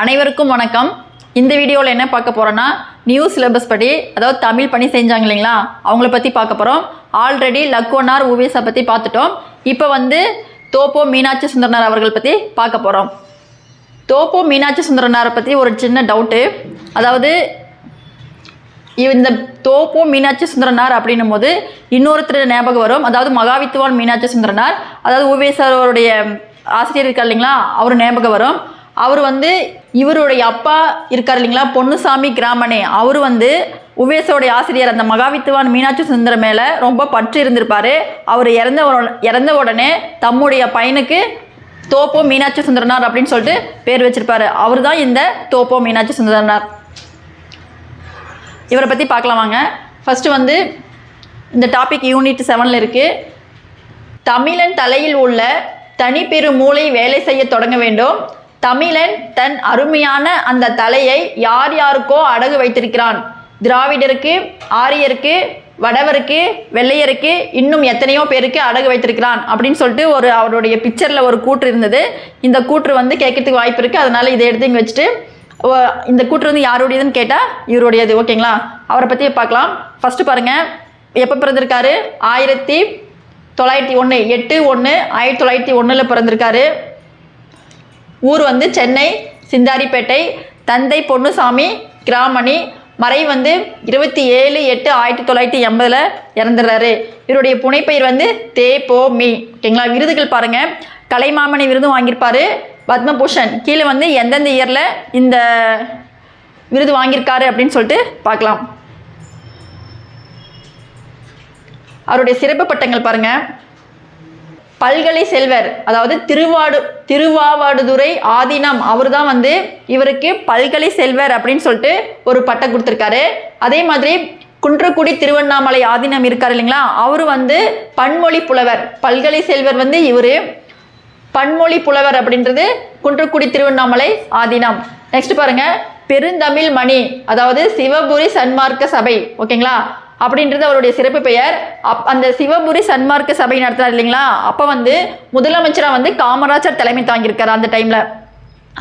அனைவருக்கும் வணக்கம். இந்த வீடியோவில் என்ன பார்க்க போகிறோன்னா நியூ சிலபஸ் படி அதாவது தமிழ் பணி செஞ்சாங்க இல்லைங்களா? அவங்கள பற்றி பார்க்க போகிறோம் ஆல்ரெடி லக்கோனார் ஓவியஸை பற்றி பார்த்துட்டோம். இப்போ வந்து தோப்போ மீனாட்சி சுந்தரனார் அவர்கள் பற்றி பார்க்க போகிறோம் தோப்போ மீனாட்சி சுந்தரனாரை பற்றி ஒரு சின்ன டவுட்டு அதாவது இந்த தோப்போ மீனாட்சி சுந்தரனார் அப்படின்னும் போது இன்னொருத்தர் ஞாபகம் வரும். அதாவது மகாவித்துவான் மீனாட்சி சுந்தரனார். அதாவது உவேசருடைய ஆசிரியர் இருக்கார் இல்லைங்களா? அவர் ஞாபகம் வரும். அவர் வந்து இவருடைய அப்பா இருக்கார் இல்லைங்களா? பொன்னுசாமி கிராமனே. அவர் வந்து உவேசோடைய ஆசிரியர். அந்த மகாவித்துவான் மீனாட்சி சுந்தர மேலே ரொம்ப பற்று இருந்திருப்பார். அவர் இறந்த இறந்த உடனே தம்முடைய பையனுக்கு தோப்போ மீனாட்சி சுந்தரனார் அப்படின்னு சொல்லிட்டு பேர் வச்சிருப்பாரு. அவர் தான் இந்த தோப்போ மீனாட்சி சுந்தரனார். இவரை பற்றி பார்க்கலாம் வாங்க. ஃபஸ்ட்டு வந்து இந்த டாபிக் யூனிட் செவனில் இருக்குது தமிழன் தலையில் உள்ள தனிப்பெரு மூளை வேலை செய்ய தொடங்க வேண்டும். தமிழன் தன் அருமையான அந்த தலையை யார் யாருக்கோ அடகு வைத்திருக்கிறான். திராவிடருக்கு ஆரியருக்கு வடவருக்கு வெள்ளையருக்கு இன்னும் எத்தனையோ பேருக்கு அடகு வைத்திருக்கிறான் அப்படின்னு சொல்லிட்டு ஒரு அவருடைய பிக்சரில் ஒரு கூற்று இருந்தது. இந்த கூற்று வந்து கேட்கறதுக்கு வாய்ப்பு இருக்குது அதனால் இதை எடுத்து இங்கே வச்சுட்டு ஓ- இந்த கூற்று வந்து யாருடையதுன்னு கேட்டால் இவருடையது. ஓகேங்களா? அவரை பற்றி பார்க்கலாம். ஃபஸ்ட்டு பாருங்கள் எப்போ பிறந்திருக்காரு? ஆயிரத்தி தொள்ளாயிரத்தி ஒன்று எட்டு ஒன்று ஆயிரத்தி தொள்ளாயிரத்தி ஒன்றில் பிறந்திருக்காரு. ஊர் வந்து சென்னை சிந்தாரிப்பேட்டை தந்தை பொன்னுசாமி கிராமணி. மறை வந்து இருபத்தி ஏழு எட்டு ஆயிரத்தி தொள்ளாயிரத்தி எண்பதில் இறந்துடுறாரு. இவருடைய புனைப்பெயர் வந்து தே போ மீ. ஓகேங்களா விருதுகள் பாருங்கள் கலைமாமணி விருதும் வாங்கியிருப்பாரு. பத்மபூஷன். கீழே வந்து எந்தெந்த இயரில் இந்த விருது வாங்கியிருக்காரு அப்படின்னு சொல்லிட்டு பார்க்கலாம். அவருடைய சிறப்பு பட்டங்கள் பாருங்கள் பல்கலை செல்வர் அதாவது திருவாடு திருவாவடுதுறை ஆதீனம் அவர் தான் வந்து இவருக்கு பல்கலை செல்வர் அப்படின்னு சொல்லிட்டு ஒரு பட்டம் கொடுத்துருக்காரு. அதே மாதிரி குன்றக்குடி திருவண்ணாமலை ஆதீனம் இருக்கார் இல்லைங்களா? அவர் வந்து பன்மொழி புலவர் பல்கலை செல்வர் வந்து இவர். பன்மொழி புலவர் அப்படின்றது குன்றக்குடி திருவண்ணாமலை ஆதீனம் நெக்ஸ்ட் பாருங்க பெருந்தமிழ் மணி அதாவது சிவபுரி சன்மார்க்க சபை ஓகேங்களா? அப்படின்றது அவருடைய சிறப்பு பெயர். அப் அந்த சிவபுரி சன்மார்க்க சபை நடத்துறாரு இல்லைங்களா? அப்போ வந்து முதலமைச்சராக வந்து காமராஜர் தலைமை தாங்கியிருக்காரு அந்த டைமில்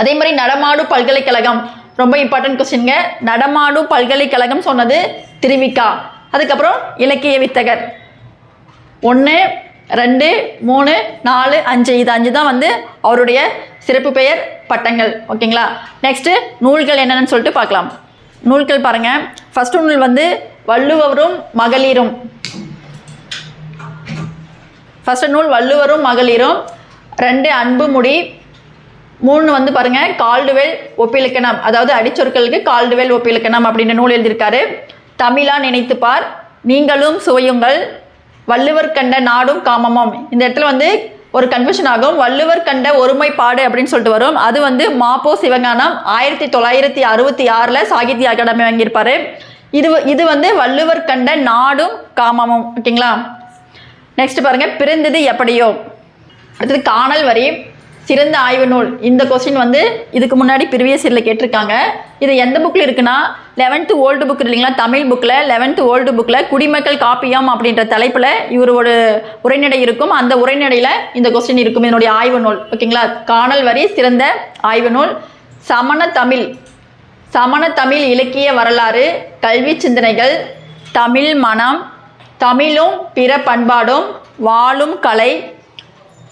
அதே மாதிரி நடமாடு பல்கலைக்கழகம் ரொம்ப இம்பார்ட்டன்ட் கொஸ்டின்ங்க நடமாடு பல்கலைக்கழகம் சொன்னது திருவிக்கா. அதுக்கப்புறம் இலக்கிய வித்தகர். ஒன்று ரெண்டு மூணு நாலு அஞ்சு. இது அஞ்சு தான் வந்து அவருடைய சிறப்பு பெயர் பட்டங்கள். ஓகேங்களா? நெக்ஸ்ட்டு நூல்கள் என்னென்னு சொல்லிட்டு பார்க்கலாம். நூல்கள் பாருங்கள் ஃபஸ்ட்டு நூல் வந்து வள்ளுவரும் மகளிரும். ஃபஸ்ட்டு நூல் வள்ளுவரும் மகளிரும். ரெண்டு அன்பு முடி. மூணு வந்து பாருங்க கால்டுவெல் ஒப்பிலக்கணம். அதாவது அடிச்சொற்களுக்கு கால்டுவெல் ஒப்பிலக்கணம் அப்படின்ற நூல் எழுதியிருக்காரு. தமிழா நினைத்துப்பார் நீங்களும் சுவையுங்கள். வள்ளுவர் கண்ட நாடும் காமமும். இந்த இடத்துல வந்து ஒரு கன்ஃபியூஷன் ஆகும். வள்ளுவர் கண்ட ஒருமைப்பாடு அப்படின்னு சொல்லிட்டு வரும். அது வந்து மாப்போ சிவஞானம் ஆயிரத்தி தொள்ளாயிரத்தி அறுபத்தி ஆறில் சாகித்ய அகாடமி வாங்கியிருப்பாரு. இது இது வந்து வள்ளுவர் கண்ட நாடும் காமமும் ஓகேங்களா? நெக்ஸ்ட் பாருங்க பிறந்தது எப்படியோ? அடுத்தது காணல் வரி சிறந்த ஆய்வு நூல். இந்த கொஸ்டின் வந்து இதுக்கு முன்னாடி ப்ரீவியஸ் இயரில் கேட்டிருக்காங்க. இது எந்த புக்கில் இருக்குன்னா லெவன்த்து ஓல்டு புக் இல்லைங்களா தமிழ் புக்கில் லெவன்த்து ஓல்டு புக்கில் குடிமக்கள் காப்பியம் அப்படின்ற தலைப்பில் இவரோட உரைநடை இருக்கும். அந்த உரைநடையில் இந்த கொஸ்டின் இருக்கும் இதனுடைய ஆய்வு நூல். ஓகேங்களா? காணல் வரி சிறந்த ஆய்வு நூல். சமண தமிழ். சமண தமிழ் இலக்கிய வரலாறு கல்வி சிந்தனைகள் தமிழ் மனம் தமிழும் பிற பண்பாடும் வாழும் கலை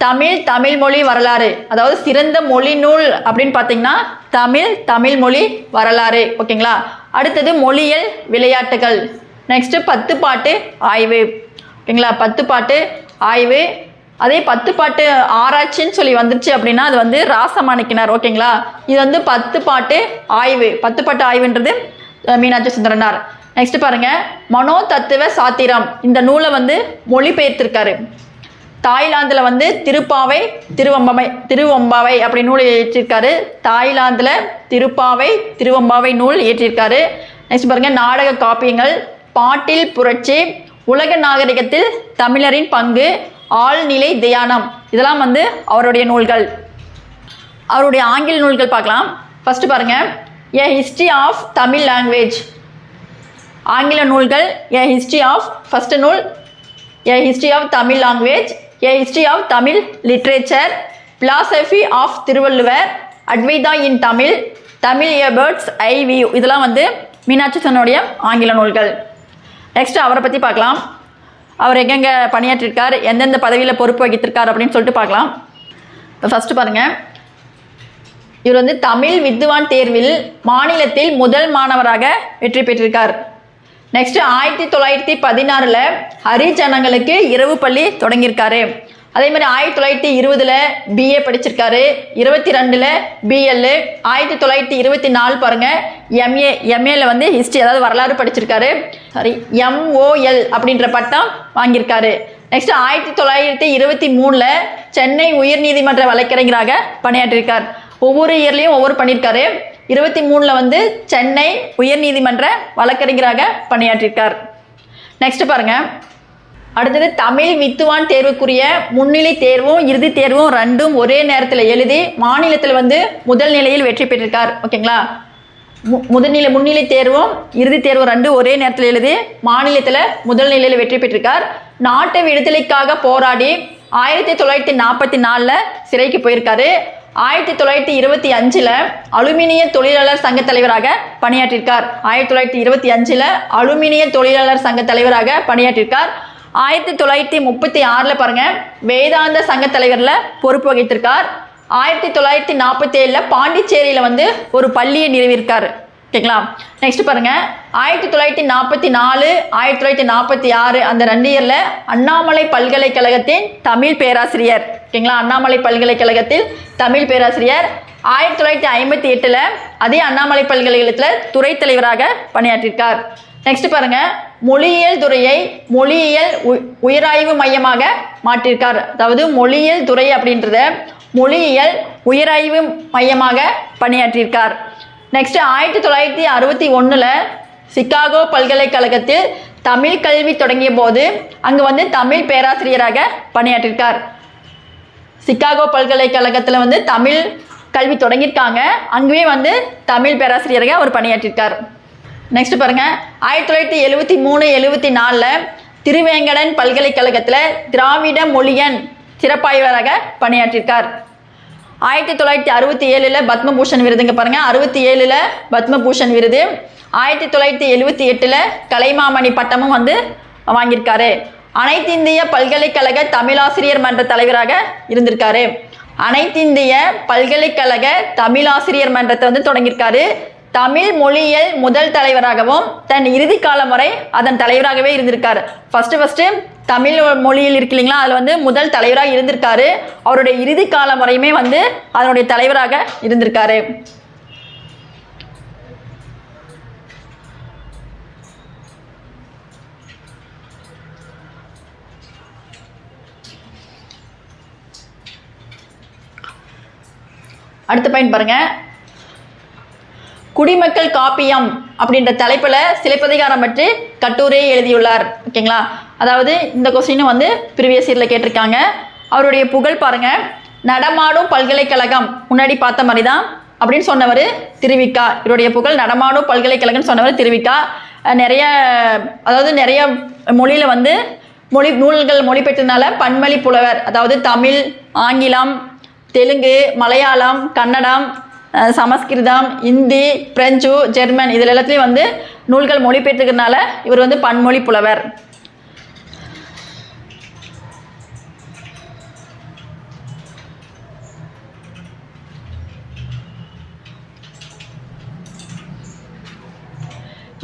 தமிழ் தமிழ் மொழி வரலாறு. அதாவது சிறந்த மொழி நூல் அப்படின்னு பார்த்தீங்கன்னா தமிழ் தமிழ் மொழி வரலாறு. ஓகேங்களா? அடுத்தது மொழியியல் விளையாட்டுகள். நெக்ஸ்ட்டு பத்து பாட்டு ஆய்வு. ஓகேங்களா? பத்து பாட்டு ஆய்வு. அதே பத்து பாட்டு ஆராய்ச்சின்னு சொல்லி வந்துருச்சு அப்படின்னா அது வந்து ராசமாணிக்கினார் ஓகேங்களா? இது வந்து பத்து பாட்டு ஆய்வு. பத்து பாட்டு ஆய்வுன்றது மீனாட்சி சுந்தரனார். நெக்ஸ்ட் பாருங்க. மனோ தத்துவ சாத்திரம். இந்த நூலை வந்து மொழிபெயர்த்திருக்காரு. தாய்லாந்தில் வந்து திருப்பாவை திருவம்பமை திருவம்பாவை அப்படி நூல் ஏற்றிருக்காரு தாய்லாந்தில் திருப்பாவை திருவம்பாவை நூல் ஏற்றிருக்காரு நெக்ஸ்ட் பாருங்க. நாடக காப்பியங்கள் பாட்டில் புரட்சி உலக நாகரிகத்தில் தமிழரின் பங்கு ஆழ்நிலை தியானம். இதெல்லாம் வந்து அவருடைய நூல்கள். அவருடைய ஆங்கில நூல்கள் பார்க்கலாம். ஃபஸ்ட்டு பாருங்க. A history of Tamil language ஆங்கில நூல்கள். ஏ ஹிஸ்ட்ரி ஆஃப் ஃபர்ஸ்ட் நூல். A history of Tamil language a history of Tamil literature philosophy of Thiruvalluvar Advaita in Tamil Tamil a bird's eye view இதெல்லாம் வந்து மீனாட்சி சுந்தரனுடைய ஆங்கில நூல்கள். Next அவரை பற்றி பார்க்கலாம். அவர் எங்கெங்கே பணியாற்றிருக்கார் எந்தெந்த பதவியில் பொறுப்பு வகித்திருக்கார் அப்படின்னு சொல்லிட்டு பார்க்கலாம். இப்போ ஃபஸ்ட்டு பாருங்கள் இவர் வந்து தமிழ் வித்வான் தேர்வில் மாநிலத்தில் முதல் மாணவராக வெற்றி பெற்றிருக்கார். நெக்ஸ்ட்டு ஆயிரத்தி தொள்ளாயிரத்தி பதினாறில் ஹரிஜனங்களுக்கு இரவு பள்ளி தொடங்கியிருக்காரு. அதே மாதிரி ஆயிரத்தி தொள்ளாயிரத்தி இருபதுல பிஏ படிச்சிருக்காரு. இருபத்தி ரெண்டில் பிஎல் ஆயிரத்தி தொள்ளாயிரத்தி இருபத்தி நாலு பாருங்க எம்ஏ எம்ஏல வந்து ஹிஸ்ட்ரி அதாவது வரலாறு படிச்சிருக்காரு. சாரி எம்ஓஎல் அப்படின்ற பட்டம் வாங்கியிருக்காரு. நெக்ஸ்ட் ஆயிரத்தி தொள்ளாயிரத்தி இருபத்தி மூணில் சென்னை உயர்நீதிமன்ற வழக்கறிஞராக பணியாற்றியிருக்கார். ஒவ்வொரு இயர்லேயும் ஒவ்வொரு பண்ணியிருக்காரு. இருபத்தி மூணில் வந்து சென்னை உயர்நீதிமன்ற வழக்கறிஞராக பணியாற்றியிருக்கார். நெக்ஸ்ட் பாருங்க. அடுத்தது தமிழ் வித்துவான் தேர்வுக்குரிய முன்னிலை தேர்வும் இறுதி தேர்வும் ரெண்டும் ஒரே நேரத்தில் எழுதி மாநிலத்தில் வந்து முதல் நிலையில் வெற்றி பெற்றிருக்கார். ஓகேங்களா? மு- முதல்நிலை முன்னிலை தேர்வும் இறுதி தேர்வும் ரெண்டும் ஒரே நேரத்தில் எழுதி மாநிலத்தில் முதல் நிலையில் வெற்றி பெற்றிருக்கார். நாட்டு விடுதலைக்காக போராடி ஆயிரத்தி தொள்ளாயிரத்தி நாற்பத்தி நாலில் சிறைக்கு போயிருக்காரு. ஆயிரத்தி தொள்ளாயிரத்தி இருபத்தி அஞ்சில் அலுமினிய தொழிலாளர் சங்க தலைவராக பணியாற்றியிருக்கார் ஆயிரத்தி தொள்ளாயிரத்தி இருபத்தி அஞ்சில் அலுமினிய தொழிலாளர் சங்க தலைவராக பணியாற்றியிருக்கார் ஆயிரத்தி தொள்ளாயிரத்தி முப்பத்தி ஆறில் பாருங்கள் வேதாந்த சங்க தலைவரில் பொறுப்பு வகித்திருக்கார். ஆயிரத்தி தொள்ளாயிரத்தி நாற்பத்தி ஏழில் பாண்டிச்சேரியில் வந்து ஒரு பள்ளியை நிறுவியிருக்கார். ஓகேங்களா? நெக்ஸ்ட் பாருங்கள் ஆயிரத்தி தொள்ளாயிரத்தி நாற்பத்தி நாலு ஆயிரத்தி தொள்ளாயிரத்தி நாற்பத்தி ஆறு அந்த ரெண்டு இயரில் அண்ணாமலை பல்கலைக்கழகத்தின் தமிழ் பேராசிரியர். ஓகேங்களா? அண்ணாமலை பல்கலைக்கழகத்தில் தமிழ் பேராசிரியர். ஆயிரத்தி தொள்ளாயிரத்தி ஐம்பத்தி எட்டில் அதே அண்ணாமலை பல்கலைக்கழகத்தில் துறை தலைவராக பணியாற்றியிருக்கார். நெக்ஸ்ட் பாருங்க. மொழியியல் துறையை மொழியியல் உ- உயராய்வு மையமாக மாற்றியிருக்கார் அதாவது மொழியியல் துறை அப்படின்றத மொழியியல் உயராய்வு மையமாக பணியாற்றியிருக்கார். நெக்ஸ்ட் ஆயிரத்தி தொள்ளாயிரத்தி அறுபத்தி ஒன்றில் சிக்காகோ பல்கலைக்கழகத்தில் தமிழ் கல்வி தொடங்கிய போது அங்கே வந்து தமிழ் பேராசிரியராக பணியாற்றியிருக்கார். சிக்காகோ பல்கலைக்கழகத்தில் வந்து தமிழ் கல்வி தொடங்கியிருக்காங்க. அங்கேயே வந்து தமிழ் பேராசிரியராக அவர் பணியாற்றியிருக்கார். நெக்ஸ்ட் பாருங்கள் ஆயிரத்தி தொள்ளாயிரத்தி எழுபத்தி மூணு எழுபத்தி நாலில் திருவேங்கடன் பல்கலைக்கழகத்தில் திராவிட மொழியன் சிறப்பாய்வராக பணியாற்றியிருக்கார். ஆயிரத்தி தொள்ளாயிரத்தி அறுபத்தி ஏழில் பத்மபூஷன் விருதுங்க பாருங்கள் அறுபத்தி ஏழில் பத்மபூஷன் விருது. ஆயிரத்தி தொள்ளாயிரத்தி எழுபத்தி எட்டில் கலைமாமணி பட்டமும் வந்து வாங்கியிருக்காரு. அனைத்திந்திய பல்கலைக்கழக தமிழாசிரியர் மன்ற தலைவராக இருந்திருக்காரு. அனைத்திந்திய பல்கலைக்கழக தமிழாசிரியர் மன்றத்தை வந்து தொடங்கியிருக்காரு. தமிழ் மொழியியல் முதல் தலைவராகவும் தன் இறுதி காலம் வரை அதன் தலைவராகவே இருந்திருக்காரு. ஃபர்ஸ்ட் ஃபர்ஸ்ட் தமிழ் மொழியில் இருக்கு இல்லைங்களா? அதில் வந்து முதல் தலைவராக இருந்திருக்காரு. அவருடைய இறுதி காலம் வரையுமே வந்து அதனுடைய தலைவராக இருந்திருக்காரு. அடுத்த பாயிண்ட் பாருங்கள் குடிமக்கள் காப்பியம் அப்படின்ற தலைப்பில் சிலப்பதிகாரம் பற்றி கட்டுரையை எழுதியுள்ளார். ஓகேங்களா? அதாவது இந்த கொஸ்டினும் வந்து ப்ரீவியஸ் இயரில் கேட்டிருக்காங்க. அவருடைய புகழ் பாருங்கள் நடமாடும் பல்கலைக்கழகம். முன்னாடி பார்த்த மாதிரி தான் அப்படின்னு சொன்னவர் திருவிக்கா. இவருடைய புகழ் நடமாடும் பல்கலைக்கழகம்னு சொன்னவர் திருவிக்கா. நிறைய அதாவது நிறைய மொழியில் வந்து மொழி நூல்கள் மொழிபெற்றனால பன்மொழி புலவர். அதாவது தமிழ் ஆங்கிலம் தெலுங்கு மலையாளம் கன்னடம் சமஸ்கிருதம் இந்தி பிரெஞ்சு ஜெர்மன் இதில் எல்லாத்துலேயும் வந்து நூல்கள் மொழிபெயர்த்துக்கிறதுனால இவர் வந்து பன்மொழி புலவர்.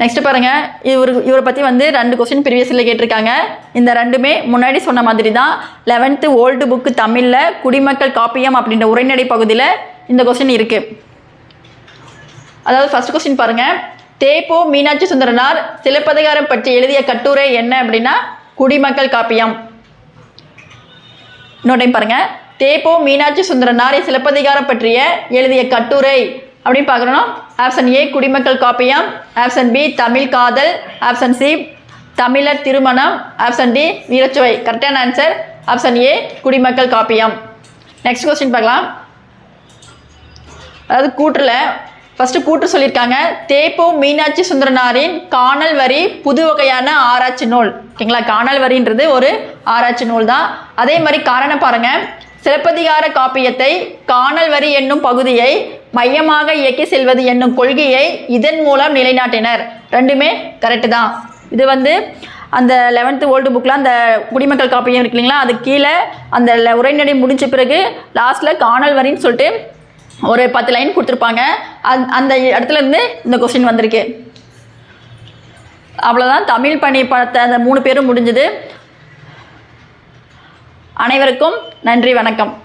நெக்ஸ்ட் பாருங்க. இவர் இவரை பற்றி வந்து ரெண்டு கொஸ்டின் ப்ரீவியஸில் கேட்டிருக்காங்க. இந்த ரெண்டுமே முன்னாடி சொன்ன மாதிரி தான் லெவன்த்து ஓல்டு புக்கு தமிழில் குடிமக்கள் காப்பியம் அப்படின்ற உரைநடை பகுதியில் இந்த கொஸ்டின் இருக்குது அதாவது ஃபர்ஸ்ட் கொஸ்டின் பாருங்க. தேப்போ மீனாட்சி சுந்தரனார் சிலப்பதிகாரம் பற்றி எழுதிய கட்டுரை என்ன அப்படின்னா குடிமக்கள் காப்பியம். இன்னொரு டைம் பாருங்க. தேப்போ மீனாட்சி சுந்தரனார் சிலப்பதிகாரம் பற்றிய எழுதிய கட்டுரை அப்படின்னு பார்க்குறோம். ஆப்ஷன் ஏ குடிமக்கள் காப்பியம். ஆப்ஷன் பி தமிழ் காதல். ஆப்ஷன் சி தமிழர் திருமணம். ஆப்ஷன் டி வீரச்சுவை கரெக்டான ஆன்சர் ஆப்ஷன் ஏ குடிமக்கள் காப்பியம். நெக்ஸ்ட் கொஸ்டின் பார்க்கலாம். அதாவது கூற்றுல ஃபஸ்ட்டு கூற்று சொல்லியிருக்காங்க. தேப்போ மீனாட்சி சுந்தரனாரின் காணல் வரி புது வகையான ஆராய்ச்சி நூல். ஓகேங்களா? காணல் வரின்றது ஒரு ஆராய்ச்சி நூல் தான் அதே மாதிரி காரணம் பாருங்கள் சிலப்பதிகார காப்பியத்தை காணல் வரி என்னும் பகுதியை மையமாக இயக்கி செல்வது என்னும் கொள்கையை இதன் மூலம் நிலைநாட்டினர். ரெண்டுமே கரெக்டு தான். இது வந்து அந்த லெவன்த்து ஓல்டு புக்கில் அந்த குடிமக்கள் காப்பியம் இருக்கு இல்லைங்களா? அது கீழே அந்த ல- உரைநடை முடிஞ்ச பிறகு லாஸ்ட்டில் காணல் வரின்னு சொல்லிட்டு ஒரு பத்து லைன் கொடுத்துருப்பாங்க. அந் அந்த இடத்துலேருந்து இந்த கொஸ்டின் வந்திருக்கு. அவ்வளோதான் தமிழ் பணி பார்த்த அந்த மூணு பேரும் முடிஞ்சது. அனைவருக்கும் நன்றி வணக்கம்.